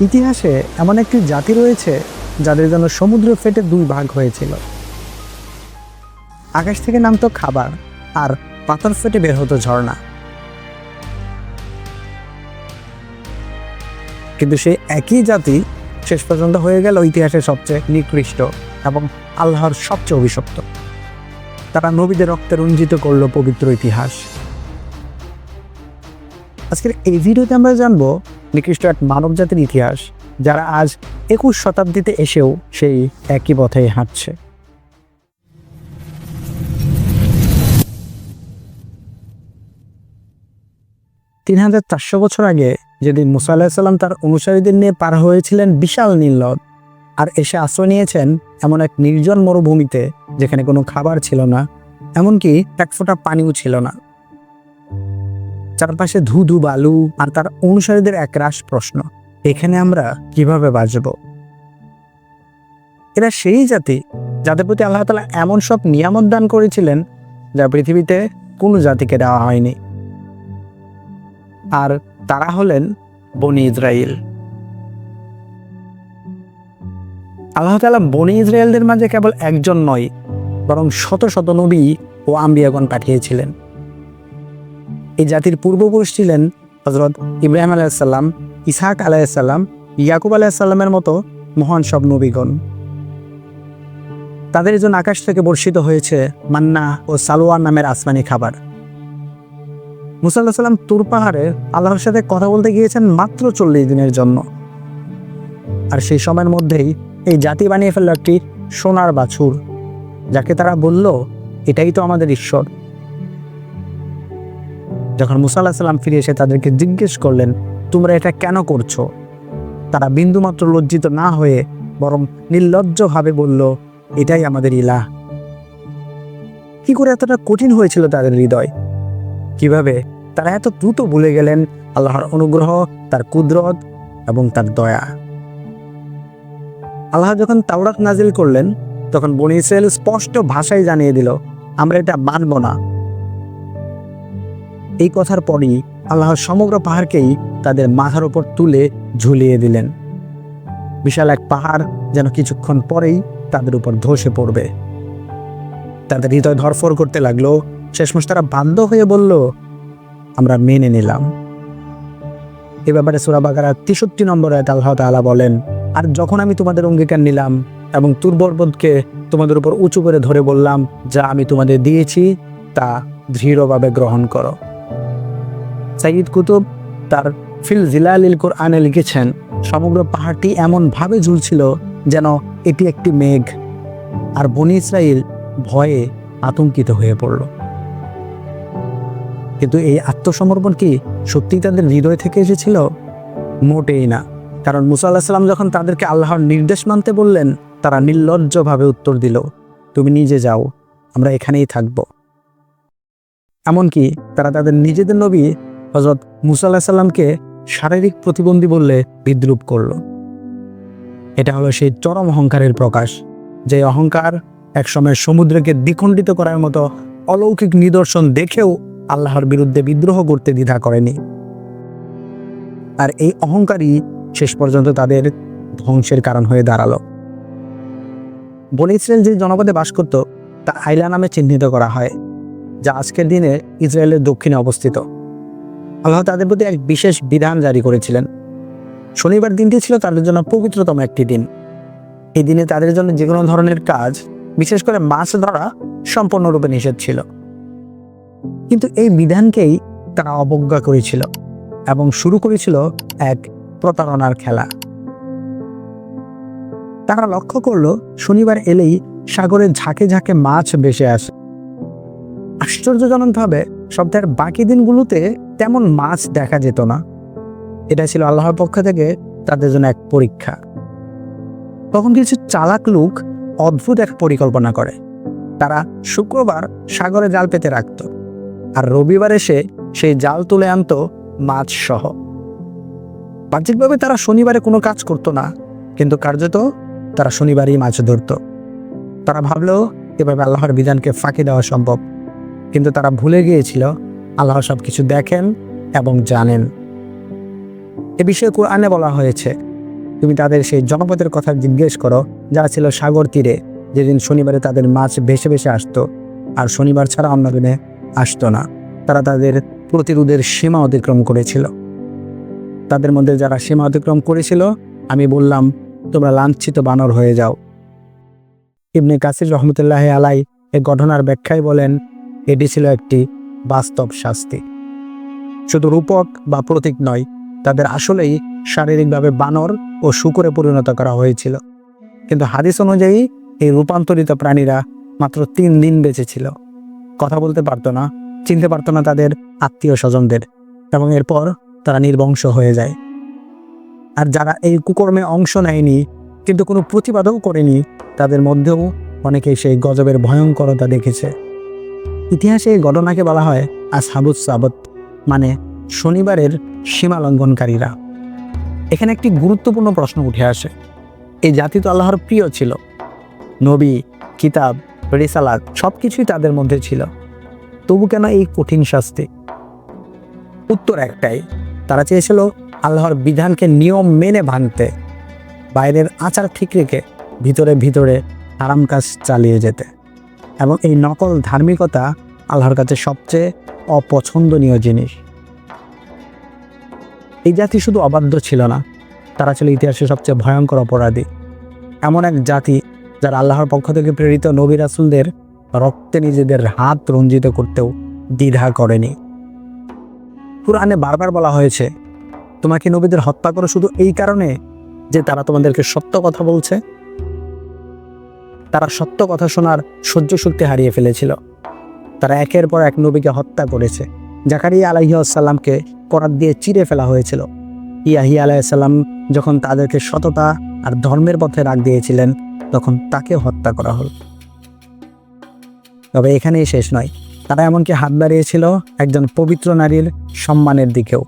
ইতিহাসে এমন একটি জাতি রয়েছে যাদের জন্য সমুদ্র ফেটে দুই ভাগ হয়েছিল। আকাশ থেকে নামতো খাবার আর পাথর ফেটে বের হতো ঝর্ণা। কিন্তু সেই একই জাতি শেষ পর্যন্ত হয়ে গেল ইতিহাসের সবচেয়ে নিকৃষ্ট এবং আল্লাহর সবচেয়ে অভিশপ্ত। তারা নবীদের রক্তে রঞ্জিত করল পবিত্র ইতিহাস। আজকের এই ভিডিওতে আমরা জানব নিকৃষ্ট এক মানব জাতির ইতিহাস, যারা আজ একুশ শতাব্দীতে এসেও সেই একই পথে হাঁটছে। তিন হাজার চারশো বছর আগে যেদিন মুসা আলাহিসাল্লাম তার অনুসারীদের নিয়ে পার হয়েছিলেন বিশাল নীলনদ, আর এসে আশ্রয় নিয়েছেন এমন এক নির্জন মরুভূমিতে, যেখানে কোনো খাবার ছিল না, এমনকি এক ফোঁটা পানিও ছিল না। চারপাশে ধু ধু বালু আর তার অনুসারীদের একরাশ প্রশ্ন, এখানে আমরা কীভাবে বাঁচব? এরা সেই জাতি যাদের প্রতি আল্লাহ তালা এমন সব নিয়ামত দান করেছিলেন যা পৃথিবীতে কোনো জাতিকে দেওয়া হয়নি। আর তারা হলেন বনি ইসরায়েল আল্লাহ তালা বনি ইসরায়েলদের মাঝে কেবল একজন নয়, বরং শত শত নবী ও আম্বিয়াগণ পাঠিয়েছিলেন। এই জাতির পূর্বপুরুষ ছিলেন হজরত ইব্রাহিম আলাইসাল্লাম ইসাহাক আলাইসাল্লাম ইয়াকুব আলাইসাল্লামের মতো মহান সব নবীগণ। তাদের জন্য আকাশ থেকে বর্ষিত হয়েছে মান্না ও সালোয়ার নামের আসমানি খাবার। মুসাল্লাহ সাল্লাম তুর পাহাড়ে আল্লাহর সাথে কথা বলতে গিয়েছেন মাত্র চল্লিশ দিনের জন্য। আর সেই সময়ের মধ্যেই এই জাতি বানিয়ে ফেলল একটি সোনার বাছুর, যাকে তারা বলল, এটাই তো আমাদের ঈশ্বর। যখন মুসা আল্লাহ সাল্লাম ফিরে এসে তাদেরকে জিজ্ঞেস করলেন, তোমরা এটা কেন করছ? তারা বিন্দুমাত্র লজ্জিত না হয়ে বরং নির্লজ্জভাবে বলল, এটাই আমাদের ইলা কি করে এতটা কঠিন হয়েছিল তাদের হৃদয়? কীভাবে তারা এত দ্রুত ভুলে গেলেন আল্লাহর অনুগ্রহ, তার কুদরত এবং তার দয়া? আল্লাহ যখন তাওরাত নাজিল করলেন, তখন বনি ইসরায়েল স্পষ্ট ভাষায় জানিয়ে দিল, আমরা এটা মানব না। এই কথার পরই আল্লাহ সমগ্র পাহাড়কেই তাদের মাথার উপর তুলে ঝুলিয়ে দিলেন। বিশাল এক পাহাড় যেন কিছুক্ষণ পরেই তাদের উপর ধসে পড়বে। তাদের হৃদয় ধরফর করতে লাগল। শেষমেশ তারা বাধ্য হয়ে বলল, আমরা মেনে নিলাম। এ ব্যাপারে সুরাবাগারা তেষট্টি নম্বর আয়াত আল্লাহ তাআলা বলেন, আর যখন আমি তোমাদের অঙ্গীকার নিলাম এবং তুর্বর্বদকে তোমাদের উপর উঁচু করে ধরে বললাম, যা আমি তোমাদের দিয়েছি, তা দৃঢ়ভাবে গ্রহণ করো। সাইদ কুতুব তার ফিল জিলালিল কোরআনে লিখেছেন, সমগ্র পাহাড়টি এমনভাবে ঝুলছিল যেন এটি একটি মেঘ। আর বনি ইসরায়েল ভয়ে আতঙ্কিত হয়ে পড়ল। কিন্তু এই আত্মসমর্পণ কি সত্যিই তাদের হৃদয় থেকে এসেছিল? মোটেই না। কারণ মুসা আল্লাহ যখন তাদেরকে আল্লাহর নির্দেশ মানতে বললেন, তারা নির্লজ্জভাবে উত্তর দিল, তুমি নিজে যাও, আমরা এখানেই থাকব। এমনকি তারা তাদের নিজেদের নবী হজরত মুসা আল্লাহ সাল্লামকে শারীরিক প্রতিবন্ধী বললে বিদ্রুপ করল। এটা হলো সেই চরম অহংকারের প্রকাশ, যে অহংকার একসময় সমুদ্রকে দ্বিখণ্ডিত করার মতো অলৌকিক নিদর্শন দেখেও আল্লাহর বিরুদ্ধে বিদ্রোহ করতে দ্বিধা করেনি। আর এই অহংকারই শেষ পর্যন্ত তাদের ধ্বংসের কারণ হয়ে দাঁড়াল। ইসরায়েল যে জনপদে বাস করত, তা আইলা নামে চিহ্নিত করা হয়, যা আজকের দিনে ইসরায়েলের দক্ষিণে অবস্থিত। আল্লাহ তাদের প্রতি এক বিশেষ বিধান জারি করেছিলেন। শনিবার দিনটি ছিল তাদের জন্য পবিত্রতম একটি দিন। এই দিনে তাদের জন্য যে কোনো ধরনের কাজ, বিশেষ করে মাছ ধরা, সম্পূর্ণরূপে নিষেধ ছিল। কিন্তু এই বিধানকেই তারা অবজ্ঞা করেছিল এবং শুরু করেছিল এক প্রতারণার খেলা। তারা লক্ষ্য করল, শনিবার এলেই সাগরে ঝাঁকে ঝাঁকে মাছ ভেসে আসে। আশ্চর্যজনকভাবে সপ্তাহের বাকি দিনগুলোতে তেমন মাছ দেখা যেত না। এটা ছিল আল্লাহর পক্ষ থেকে তাদের জন্য এক পরীক্ষা। তখন কিছু চালাক লোক অদ্ভুত এক পরিকল্পনা করে। তারা শুক্রবার সাগরে জাল পেতে রাখত আর রবিবার এসে সেই জাল তুলে আনতো মাছ সহ। বাহ্যিকভাবে তারা শনিবারে কোনো কাজ করতো না, কিন্তু কার্যত তারা শনিবারই মাছ ধরত। তারা ভাবলো, এভাবে আল্লাহর বিধানকে ফাঁকি দেওয়া সম্ভব। কিন্তু তারা ভুলে গিয়েছিল, আল্লাহ সব কিছু দেখেন এবং জানেন। এ বিষয়ে কোরআনে বলা হয়েছে, তুমি তাদের সেই জনপদের কথা জিজ্ঞেস করো, যারা ছিল সাগর তীরে, যেদিন শনিবারে তাদের মাছ ভেসে ভেসে আসতো, আর শনিবার ছাড়া অন্য দিনে আসতো না। তারা তাদের প্রতিরোধের সীমা অতিক্রম করেছিল। তাদের মধ্যে যারা সীমা অতিক্রম করেছিল, আমি বললাম, তোমরা লাঞ্ছিত বানর হয়ে যাও। ইবনে কাসির রহমতুল্লাহ আলাই এ ঘটনার ব্যাখ্যায় বলেন এটি ছিল একটি বাস্তব শাস্তি। শুধু রূপক বা প্রতীক নয়, তাদের আসলেই শারীরিকভাবে বানর ও শুকুরে পরিণত করা হয়েছিল। কিন্তু হাদিস অনুযায়ী এই রূপান্তরিত প্রাণীরা মাত্র তিন দিন বেঁচে ছিল। কথা বলতে পারতো না, চিনতে পারতো না তাদের আত্মীয় স্বজনদের এবং এরপর তারা নির্বংশ হয়ে যায়। আর যারা এই কুকর্মে অংশ নেয়নি, কিন্তু কোনো প্রতিবাদও করেনি, তাদের মধ্যেও অনেকেই সেই গজবের ভয়ঙ্করতা দেখেছে। ইতিহাসে এই ঘটনাকে বলা হয় আসহাবুস সাবত মানে শনিবারের সীমা লঙ্ঘনকারীরা এখানে একটি গুরুত্বপূর্ণ প্রশ্ন উঠে আসে। এই জাতি তো আল্লাহর প্রিয় ছিল। নবী, কিতাব, রিসালাত সব কিছুই তাদের মধ্যে ছিল। তবু কেন এই কঠিন শাস্তি? উত্তর একটাই, তারা চেয়েছিল আল্লাহর বিধানকে নিয়ম মেনে ভাঙতে, বাইরের আচার ঠিক রেখে ভিতরে ভিতরে আরাম কাজ চালিয়ে যেতে। এবং এই নকল ধার্মিকতা আল্লাহর কাছে সবচেয়ে অপছন্দনীয় জিনিস। এই জাতি শুধু অবাধ্য ছিল না, তারা ছিল ইতিহাসের সবচেয়ে ভয়ঙ্কর অপরাধী। এমন এক জাতি যারা আল্লাহর পক্ষ থেকে প্রেরিত নবী রাসুলদের রক্তে নিজেদের হাত রঞ্জিত করতেও দ্বিধা করেনি। কুরআনে বারবার বলা হয়েছে, তোমাকে নবীদের হত্যা করো শুধু এই কারণে যে তারা তোমাদেরকে সত্য কথা বলছে? তারা সত্য কথা শোনার সহ্য শক্তি হারিয়ে ফেলেছিল। তারা একের পর এক নবীকে হত্যা করেছে। জাকারিয়া আলাইসাল্লামকে করাত দিয়ে চিরে ফেলা হয়েছিল। ইয়াহিয়া আলাইসাল্লাম যখন তাদেরকে সততা আর ধর্মের পথে রাগ দিয়েছিলেন, তখন তাকে হত্যা করা হল। তবে এখানেই শেষ নয়। তারা এমনকি হাত বাড়িয়েছিল একজন পবিত্র নারীর সম্মানের দিকেও।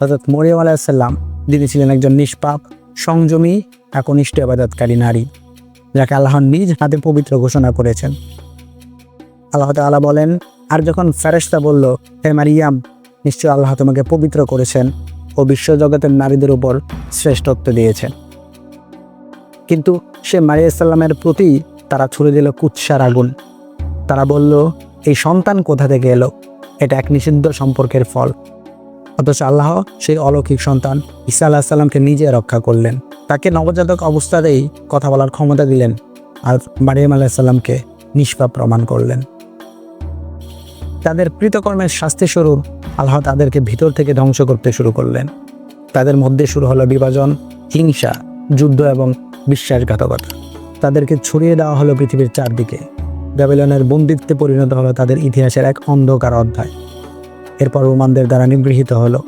অর্থাৎ মরিয়াম আলাইসাল্লাম যিনি ছিলেন একজন নিষ্পাপ, সংযমী একনিষ্ঠ আবাদতকারী নারী। যাকে আল্লাহ নিজ হাতে পবিত্র ঘোষণা করেছেন। আল্লাহ তাআলা বলেন, আর যখন ফেরেশতা বলল, হে মারিয়াম, নিশ্চয় আল্লাহ তোমাকে পবিত্র করেছেন ও বিশ্বজগতের নারীদের উপর শ্রেষ্ঠত্ব দিয়েছেন। কিন্তু সে মারিয়া সাল্লামের প্রতি তারা ছুড়ে দিল কুৎসার আগুন। তারা বলল, এই সন্তান কোথা থেকে এলো? এটা এক নিষিদ্ধ সম্পর্কের ফল। অথচ আল্লাহ সেই অলৌকিক সন্তান ঈসা আল্লাহ সাল্লামকে নিজে রক্ষা করলেন। তাকে নবজাতক অবস্থাতেই কথা বলার ক্ষমতা দিলেন আর মারিয়াম আলাহ সাল্লামকে নিষ্পাপ প্রমাণ করলেন। তাদের কৃতকর্মের শাস্তি স্বরূপ আল্লাহ তাদেরকে ভিতর থেকে ধ্বংস করতে শুরু করলেন। তাদের মধ্যে শুরু হলো বিভাজন, হিংসা, যুদ্ধ এবং বিশ্বাসঘাতকতা। তাদেরকে ছড়িয়ে দেওয়া হলো পৃথিবীর চারদিকে। ব্যাবিলনের বন্দিত্বে পরিণত হলো তাদের ইতিহাসের এক অন্ধকার অধ্যায়। এরপর রোমানদের দ্বারা নিগৃহীত হলো।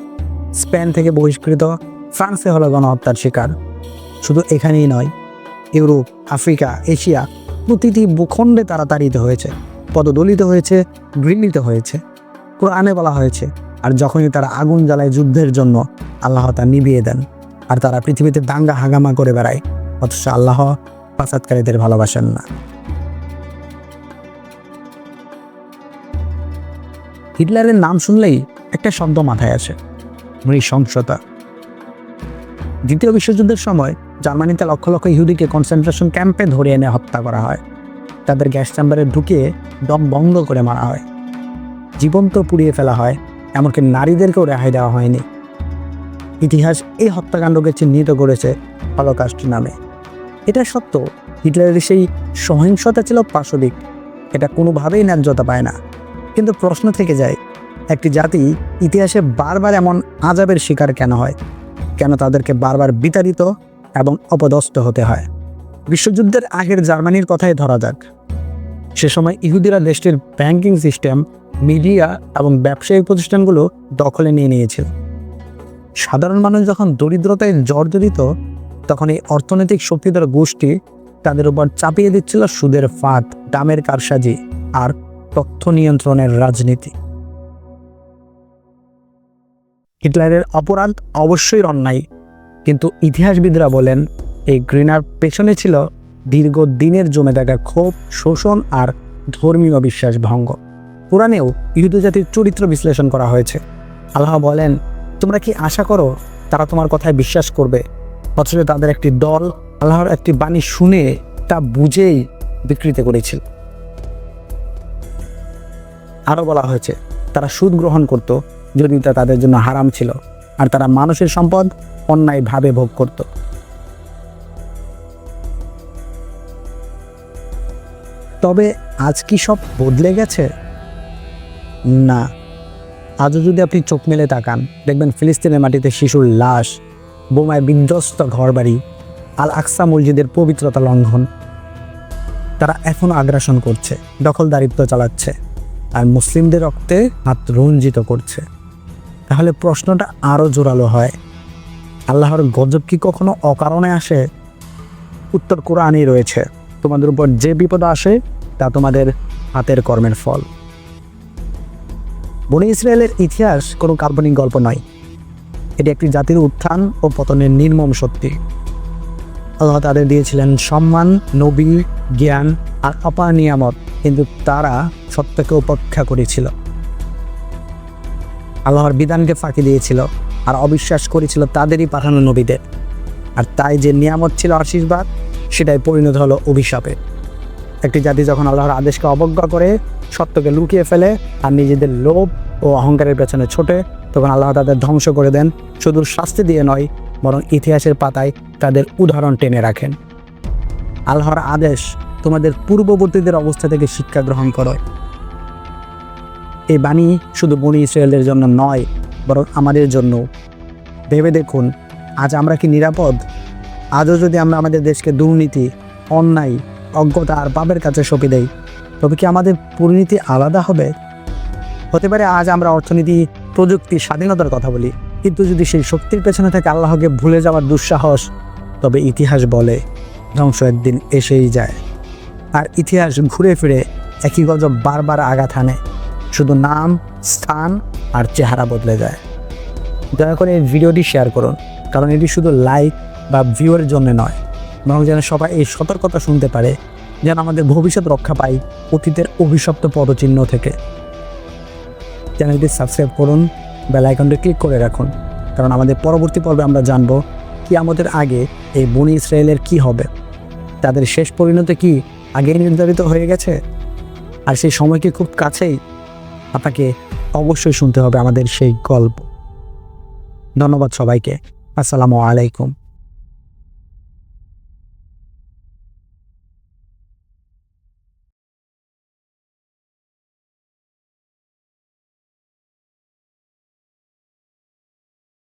স্পেন থেকে বহিষ্কৃত ফ্রান্সে হলো গণহত্যার শিকার। শুধু এখানেই নয়, ইউরোপ, আফ্রিকা, এশিয়া প্রতিটি ভূখণ্ডে তারা তাড়িত হয়েছে, পদদলিত হয়েছে ঘৃণিত হয়েছে। কোরআনে বলা হয়েছে, আর যখনই তারা আগুন জ্বালায় যুদ্ধের জন্য, আল্লাহ তা নিভিয়ে দেন। আর তারা পৃথিবীতে দাঙ্গা হাঙ্গামা করে বেড়ায়, অথচ আল্লাহ ফাসাদকারীদের ভালোবাসেন না। হিটলারের নাম শুনলেই একটা শব্দ মাথায় আসে, নৃশংসতা। দ্বিতীয় বিশ্বযুদ্ধের সময় জার্মানিতে লক্ষ লক্ষ ইহুদিকে কনসেন্ট্রেশন ক্যাম্পে ধরে এনে হত্যা করা হয়। তাদের গ্যাস চেম্বারে ঢুকিয়ে দম বন্ধ করে মারা হয়। জীবন্ত পুড়িয়ে ফেলা হয়, এমনকি নারীদেরকেও রেহাই দেওয়া হয়নি। ইতিহাস এই হত্যাকাণ্ডকে চিহ্নিত করেছে হলোকাস্ট নামে। এটা সত্য হিটলারের সেই সহিংসতা ছিল পাশবিক। এটা কোনোভাবেই ন্যায্যতা পায় না। কিন্তু প্রশ্ন থেকে যায়, একটি জাতি ইতিহাসে বারবার এমন আজাবের শিকার কেন হয়? কেন তাদেরকে বারবার বিতাড়িত এবং অপদস্থ হতে হয়? বিশ্বযুদ্ধের আগের জার্মানির কথাই ধরা যাক। সে সময় ইহুদিরা দেশটির ব্যাংকিং সিস্টেম, মিডিয়া এবং ব্যবসায়িক প্রতিষ্ঠানগুলো দখলে নিয়ে নিয়েছিল। সাধারণ মানুষ যখন দরিদ্রতায় জর্জরিত, তখন এই অর্থনৈতিক শক্তিধর গোষ্ঠী তাদের উপর চাপিয়ে দিচ্ছিল সুদের ফাঁদ, দামের কারসাজি আর তথ্য নিয়ন্ত্রণের রাজনীতি। হিটলারের অপরাধ অবশ্যই অন্যায়, কিন্তু ইতিহাসবিদরা বলেন, এই ঘৃণার পেছনে ছিল দীর্ঘ দিনের জমে থাকা ক্ষোভ, শোষণ আর ধর্মীয় বিশ্বাস ভঙ্গ। পুরাণেও ইহুদ জাতির চরিত্র বিশ্লেষণ করা হয়েছে। আল্লাহ বলেন, তোমরা কি আশা করো তারা তোমার কথায় বিশ্বাস করবে? অথচ তাদের একটি দল আল্লাহর একটি বাণী শুনে তা বুঝেই বিকৃত করেছিল। আরও বলা হয়েছে, তারা সুদ গ্রহণ করত যদি তা তাদের জন্য হারাম ছিল আর তারা মানুষের সম্পদ অন্যায়ভাবে ভোগ করত। তবে আজ কি সব বদলে গেছে? না। আজও যদি আপনি চোখ মেলে তাকান, দেখবেন ফিলিস্তিনের মাটিতে শিশুর লাশ, বোমায় বিধ্বস্ত ঘরবাড়ি আল আকসা মসজিদের পবিত্রতা লঙ্ঘন, তারা এখনও আগ্রাসন করছে, দখলদারিত্ব চালাচ্ছে। আর মুসলিমদের রক্তে হাত রঞ্জিত করছে। তাহলে প্রশ্নটা আরও জোরালো হয়। আল্লাহর গজব কি কখনো অকারণে আসে? উত্তর কোরআনই রয়েছে। তোমাদের উপর যে বিপদ আসে, তা তোমাদের হাতের কর্মের ফল। বনি ইসরায়েলের ইতিহাস কোনো কাল্পনিক গল্প নয়। এটি একটি জাতির উত্থান ও পতনের নির্মম সত্যি আল্লাহ তাদের দিয়েছিলেন সম্মান, নবী, জ্ঞান আর অপার নিয়ামত। কিন্তু তারা সত্যকে উপেক্ষা করেছিল। আল্লাহর বিধানকে ফাঁকি দিয়েছিল আর অবিশ্বাস করেছিল তাদেরই পাঠানো নবীদের। আর তাই যে নিয়ামত ছিল আশীর্বাদ, সেটাই পরিণত হলো অভিশাপে। একটি জাতি যখন আল্লাহর আদেশকে অবজ্ঞা করে, সত্যকে লুকিয়ে ফেলে আর নিজেদের লোভ ও অহংকারের পেছনে ছোটে, তখন আল্লাহ তাদের ধ্বংস করে দেন। শুধু শাস্তি দিয়ে নয়, বরং ইতিহাসের পাতায় তাদের উদাহরণ টেনে রাখেন। আল্লাহর আদেশ তোমাদের পূর্ববর্তীদের অবস্থা থেকে শিক্ষা গ্রহণ করো। এই বাণী শুধু বনি ইসরায়েলদের জন্য নয়, বরং আমাদের জন্য। ভেবে দেখুন, আজ আমরা কি নিরাপদ? আজও যদি আমরা আমাদের দেশকে দুর্নীতি, অন্যায়, অজ্ঞতা আর পাপের কাছে সঁপে দেই, তবে কি আমাদের পরিণতি আলাদা হবে? হতে পারে আজ আমরা অর্থনীতি, প্রযুক্তি, স্বাধীনতার কথা বলি, কিন্তু যদি সেই শক্তির পেছনে থেকে আল্লাহকে ভুলে যাওয়ার দুঃসাহস, তবে ইতিহাস বলে, ধ্বংস একদিন এসেই যায়। আর ইতিহাস ঘুরে ফিরে একই গজব বারবার আঘাত হানে। শুধু নাম, স্থান আর চেহারা বদলে যায়। দয়া করে এই ভিডিওটি শেয়ার করুন, কারণ এটি শুধু লাইক বা ভিউয়ের জন্য নয়, বরং যেন সবাই এই সতর্কতা শুনতে পারে, যেন আমাদের ভবিষ্যৎ রক্ষা পাই অতীতের অভিশপ্ত পদচিহ্ন থেকে। চ্যানেলটি সাবস্ক্রাইব করুন বেল আইকনটি ক্লিক করে রাখুন, কারণ আমাদের পরবর্তী পর্বে আমরা জানব কি আমাদের আগে এই বনি ইসরায়েলের কি হবে, তাদের শেষ পরিণতি কি আগেই নির্ধারিত হয়ে গেছে। আর সেই সময়কে খুব কাছেই আপনাকে অবশ্যই শুনতে হবে আমাদের সেই গল্প। ধন্যবাদ সবাইকে। আসসালামু আলাইকুম।